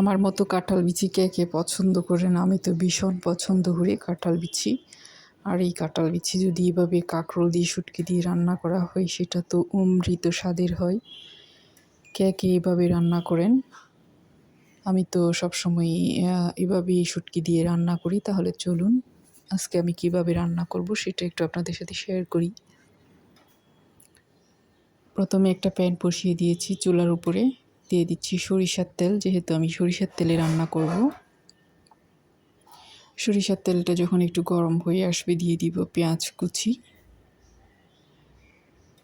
আমার মতো কাঁঠাল বিচি কে কে পছন্দ করেন আমি তো ভীষণ পছন্দ করি কাঁঠাল বিচি। আর এই কাঁঠাল বিচি যদি এভাবে কাঁকরোল দিয়ে, শুটকি দিয়ে রান্না করা হয়, সেটা তো অমৃত স্বাদের হয়। কে কে এভাবে রান্না করেন? আমি তো সবসময় এভাবেই শুটকি দিয়ে রান্না করি। তাহলে চলুন, আজকে আমি কীভাবে রান্না করব সেটা একটু আপনাদের সাথে শেয়ার করি। প্রথমে একটা প্যান বসিয়ে দিয়েছি চুলার উপরে। দিয়ে দিচ্ছি সরিষার তেল, যেহেতু আমি সরিষার তেলে রান্না করব। সরিষার তেলটা যখন একটু গরম হয়ে আসবে, দিয়ে দিব পেঁয়াজ কুচি।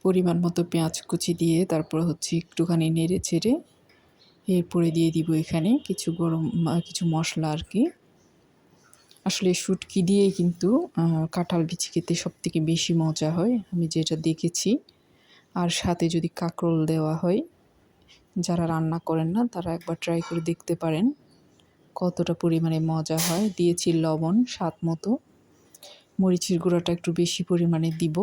পরিমাণ মতো পেঁয়াজ কুচি দিয়ে তারপর হচ্ছে একটুখানি নেড়ে চেড়ে এরপরে দিয়ে দিব এখানে কিছু গরম কিছু মশলা আর কি। আসলে শুটকি দিয়েই কিন্তু কাঁঠাল বিচি খেতে সবথেকে বেশি মজা হয়, আমি যেটা দেখেছি। আর সাথে যদি কাঁকরোল দেওয়া হয় যারা রান্না করেন না, তারা একবার ট্রাই করে দেখতে পারেন কতটা পরিমাণে মজা হয়। দিয়েছি লবণ স্বাদ মতো। মরিচের গুঁড়াটা একটু বেশি পরিমাণে দিব।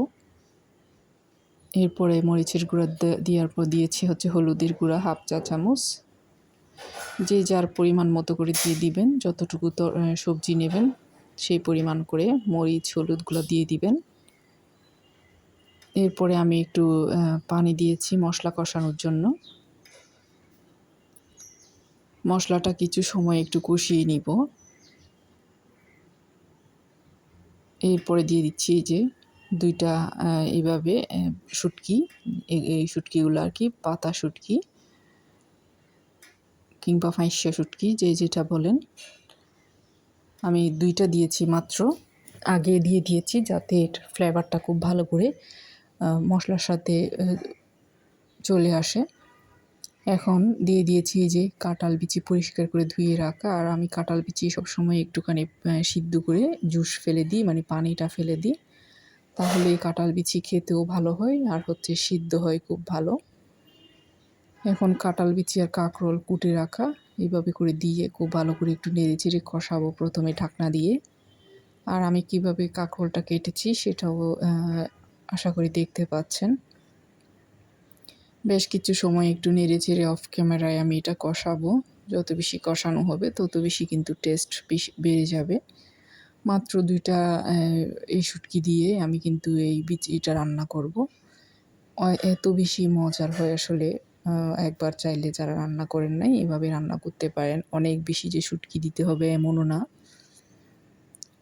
এরপরে মরিচের গুঁড়া দেওয়ার পর দিয়েছি হচ্ছে হলুদের গুঁড়া হাফ চা চামচ। যে যার পরিমাণ মতো করে দিয়ে দিবেন, যতটুকু সবজি নেবেন, সেই পরিমাণ করে মরিচ হলুদগুলো দিয়ে দিবেন। এরপরে আমি একটু পানি দিয়েছি মশলা কষানোর জন্য। মশলাটা কিছু সময় একটু কষিয়ে নিব। এরপরে দিয়ে দিচ্ছি যে দুইটা এইভাবে শুটকি, এই শুটকিগুলো আর কি, পাতা শুটকি কিংবা ফাঁসা শুটকি, যে যেটা বলেন। আমি দুইটা দিয়েছি মাত্র। আগে দিয়ে দিয়েছি যাতে এটার ফ্লেভারটা খুব ভালো করে মশলার সাথে চলে আসে। এখন দিয়ে দিয়েছি যে কাঁঠাল বিচি পরিষ্কার করে ধুয়ে রাখা। আর আমি কাঁঠাল বিচি সবসময় একটুখানি সিদ্ধ করে জুস ফেলে দিই মানে পানিটা ফেলে দিই। তাহলে এই কাঁঠাল বিচি খেতেও ভালো হয় আর হচ্ছে সিদ্ধ হয় খুব ভালো। এখন কাঁঠাল বিচি আর কাঁকরোল কুটে রাখা। এইভাবে করে দিয়ে খুব ভালো করে একটু নেড়ে চেড়ে কষাবো প্রথমে ঢাকনা দিয়ে। আর আমি কীভাবে কাঁকরোলটা কেটেছি সেটাও আশা করি দেখতে পাচ্ছেন। বেশ কিছু সময় একটু নেড়ে চেড়ে অফ ক্যামেরায় আমি এটা কষাবো। যত বেশি কষানো হবে, তত বেশি কিন্তু টেস্ট বেড়ে যাবে। মাত্র দুইটা এই শুটকি দিয়ে আমি কিন্তু এই বিচিটা রান্না করব। এত বেশি মজার হয় আসলে একবার চাইলে যারা রান্না করেন নাই, এভাবে রান্না করতে পারেন। অনেক বেশি যে শুটকি দিতে হবে এমনও না।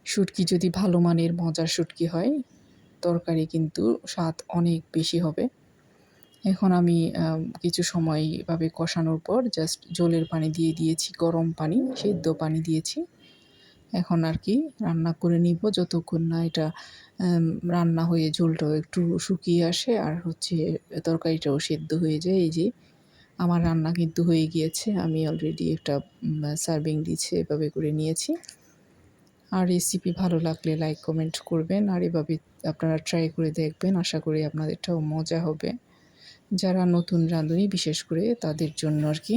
শুটকি যদি ভালো মানের মজার শুটকি হয়, তরকারি কিন্তু স্বাদ অনেক বেশি হবে। এখন আমি কিছু সময় এভাবে কষানোর পর জাস্ট জলের পানি দিয়ে দিয়েছি, গরম পানি, সেদ্ধ পানি দিয়েছি। এখন আর কি রান্না করে নিব যতক্ষণ না এটা রান্না হয়ে ঝোলটাও একটু শুকিয়ে আসে আর হচ্ছে তরকারিটাও সেদ্ধ হয়ে যায়। এই যে আমার রান্না কিন্তু হয়ে গিয়েছে, আমি অলরেডি একটা সার্ভিং দিচ্ছে, এভাবে করে নিয়েছি। আর রেসিপি ভালো লাগলে লাইক কমেন্ট করবেন। আর এভাবে আপনারা ট্রাই করে দেখবেন, আশা করি আপনাদেরটাও মজা হবে। যারা নতুন রাঁধুনি বিশেষ করে তাদের জন্য আর কি।